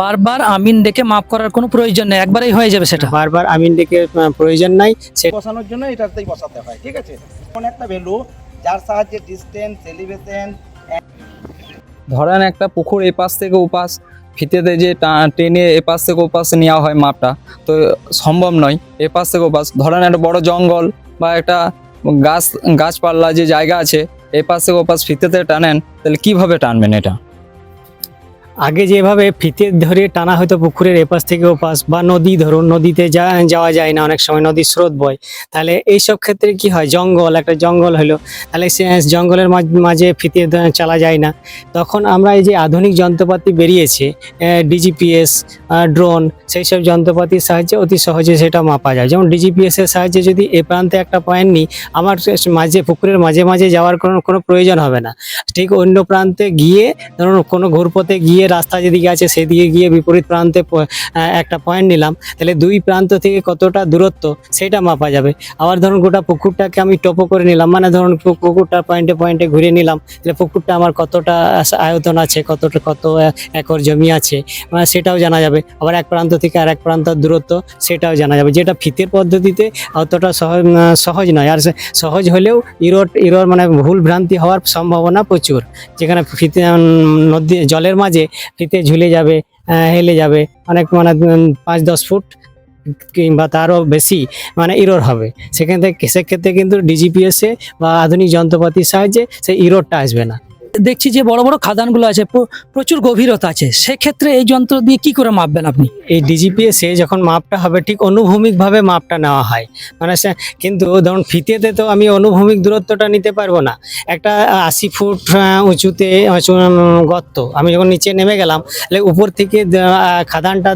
বারবার আমিন ডেকে মাপ করার কোনো প্রয়োজন নেই একবারেই হয়ে যাবে সেটা। বারবার আমিন ডেকে প্রয়োজন নাই সে বসানোর জন্য এটাতেই বসাতে হয় ঠিক আছে? কোন একটা ভ্যালু যার সাহায্যে ডিস্টেন্স এলিভেশন ধরেন একটা পুকুর এপাশ থেকে ওপাশ ফিতেতে যে টেনে এপাশ থেকে ওপাশ নেওয়া হয় মাপটা তো সম্ভব নয় এপাশ থেকে ওপাশ। ধরেন একটা বড় জঙ্গল বা একটা গাছ গাছপালা যে জায়গা আছে এপাশ থেকে ওপাশ ফিতেতে টানেন তাহলে কীভাবে টানবেন এটা? আগে যেভাবে ফিতে ধরে টানা হয়তো পুকুরের এপাশ থেকে ওপাশ বা নদী ধরুন, নদীতে যা, যাওয়া যায় না, অনেক সময় নদীর স্রোত বয়। তাহলে এইসব ক্ষেত্রে কি হয়? জঙ্গল, একটা জঙ্গল হলো। তাহলে সে, জঙ্গলের মাঝ- ফিতে চালা যায় না। তখন আমরা এই যে আধুনিক যন্ত্রপাতি বেরিয়েছে ডিজিপিএস ড্রোন সেই সব যন্ত্রপাতির সাহায্যে অতি সহজে সেটা মাপা যায়। যেমন ডিজিপিএসের সাহায্যে যদি এ প্রান্তে একটা পয়েন্ট নিই, আমার মাঝে, পুকুরের মাঝে মাঝে যাওয়ার কোনো কোনো প্রয়োজন হবে না। ঠিক অন্য প্রান্তে গিয়ে, ধরুন কোনো ঘুরপথে গিয়ে রাস্তা যেদিকে আছে সেদিকে গিয়ে বিপরীত প্রান্তে একটা পয়েন্ট নিলাম। তাহলে দুই প্রান্ত থেকে কতটা দূরত্ব সেটা মাপা যাবে। আবার ধরুন গোটা পুকুরটাকে আমি টপো করে নিলাম। মানে ধরুন পুকুরটা পয়েন্টে পয়েন্টে ঘুরে নিলাম। তাহলে পুকুরটা আমার কতটা আয়তন আছে, কতটা, কত একর জমি আছে সেটাও জানা যাবে। আবার এক প্রান্ত থেকে আর এক প্রান্তর দূরত্ব সেটাও জানা যাবে। যেটা ফিতের পদ্ধতিতে অতটা সহজ সহজ নয়। আর সহজ হলেও ইরোর ইরোর মানে ভুল ভ্রান্তি হওয়ার সম্ভাবনা প্রচুর। যেখানে ফিতে নদী জলের মাঝে ফিতে ঝুলে যাবে হেলে যাবে, অনেক মানে পাঁচ, দশ ফুট কিংবা তারও বেশি মানে ইরোর হবে। সেখান থেকে, সেক্ষেত্রে কিন্তু ডিজিপিএসে বা আধুনিক যন্ত্রপাতির সাহায্যে সেই ইরোরটা আসবে না। দেখছি যে বড় বড় খাদানগুলো আছে প্রচুর গভীরতা আছে। সেক্ষেত্রে এই যন্ত্র দিয়ে কি করে মাপবেন আপনি? এই ডিজিপিএসে যখন মাপটা হবে ঠিক অনুভূমিকভাবে মাপটা নেওয়া হয়। মানে কিন্তু ধরুন ফিতেতে তো আমি অনুভূমিক দূরত্বটা নিতে পারব না। একটা আশি ফুট উঁচুতে উঁচু, গর্ত। আমি যখন নিচে নেমে গেলাম তাহলে উপর থেকে খাদানটা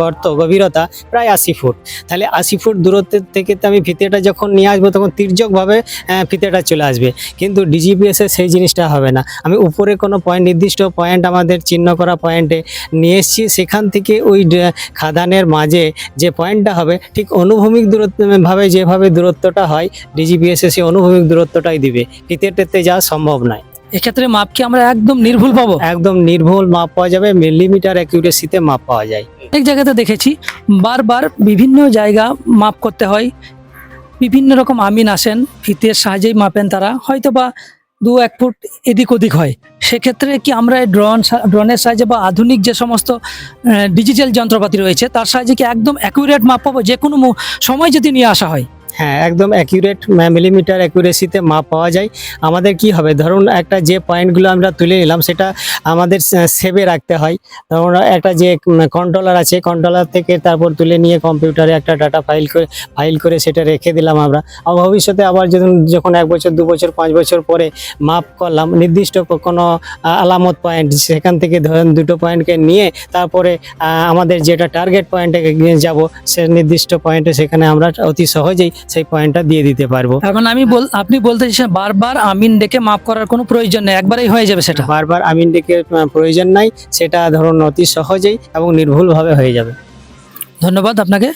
গর্ত গভীরতা প্রায় আশি ফুট। তাহলে আশি ফুট দূরত্বের থেকে তো আমি ফিতেটা যখন নিয়ে আসব তখন তির্যকভাবে ফিতেটা চলে আসবে। কিন্তু ডিজিপিএসে সেই জিনিসটা হবে না। আমি উপরে কোনো পয়েন্ট নির্দিষ্ট পয়েন্ট আমাদের চিহ্ন করা পয়েন্টে নিয়ে এসেছি। সেখান থেকে ওই খাদানের মাঝে যে পয়েন্টটা হবে ঠিক অনুভূমিক দূরত্বভাবে যেভাবে দূরত্বটা হয় ডিজিপিএসে সেই অনুভূমিক দূরত্বটাই দিবে। ফিতেটেতে যাওয়া সম্ভব নয়। এক্ষেত্রে মাপ কি আমরা একদম নির্ভুল পাবো। একদম নির্ভুল মাপ পাওয়া যাবে মিলিমিটার অ্যাকিউরেসিতে মাপ পাওয়া যায়। অনেক জায়গাতে দেখেছি বারবার বিভিন্ন জায়গা মাপ করতে হয়। বিভিন্ন রকম আমিন আসেন ফিতের সাহায্যেই মাপেন তারা। হয়তো বা দু এক ফুট এদিক ওদিক হয়। সেক্ষেত্রে কি আমরা ড্রোন ড্রোনের সাহায্যে বা আধুনিক যে সমস্ত ডিজিটাল যন্ত্রপাতি রয়েছে, তার সাহায্যে কি একদম অ্যাকুরেট মাপ পাবো? যে কোনো সময় যদি নিয়ে আসা হয়। হ্যাঁ একদম অ্যাকিউরেট মিলিমিটার অ্যাকুরেসিতে মাপ পাওয়া যায়। আমাদের কি হবে? ধরুন একটা যে পয়েন্টগুলো আমরা তুলে নিলাম, সেটা আমাদের সেভে রাখতে হয়। ধরুন একটা যে কন্ট্রোলার আছে কন্ট্রোলার থেকে তারপর তুলে নিয়ে কম্পিউটারে একটা ডাটা ফাইল করে ফাইল করে সেটা রেখে দিলাম আমরা। ভবিষ্যতে আবার যখন যখন এক বছর, দু বছর, পাঁচ বছর পরে মাপ করলাম, নির্দিষ্ট কোনো আলামত পয়েন্ট সেখান থেকে ধরেন দুটো পয়েন্টকে নিয়ে তারপরে আমাদের যেটা টার্গেট পয়েন্টে যাব, সে নির্দিষ্ট পয়েন্টে সেখানে আমরা অতি সহজেই সেই পয়েন্টটা দিয়ে দিতে পারব। এখন আমি বল আপনি বলতে চাইছেন বারবার আমিন ডেকে মাফ করার কোনো প্রয়োজন নেই একবারেই হয়ে যাবে সেটা। বারবার আমিন ডেকে প্রয়োজন নাই সেটা ধরুন অতি সহজেই এবং নির্ভুলভাবে হয়ে যাবে। ধন্যবাদ আপনাকে।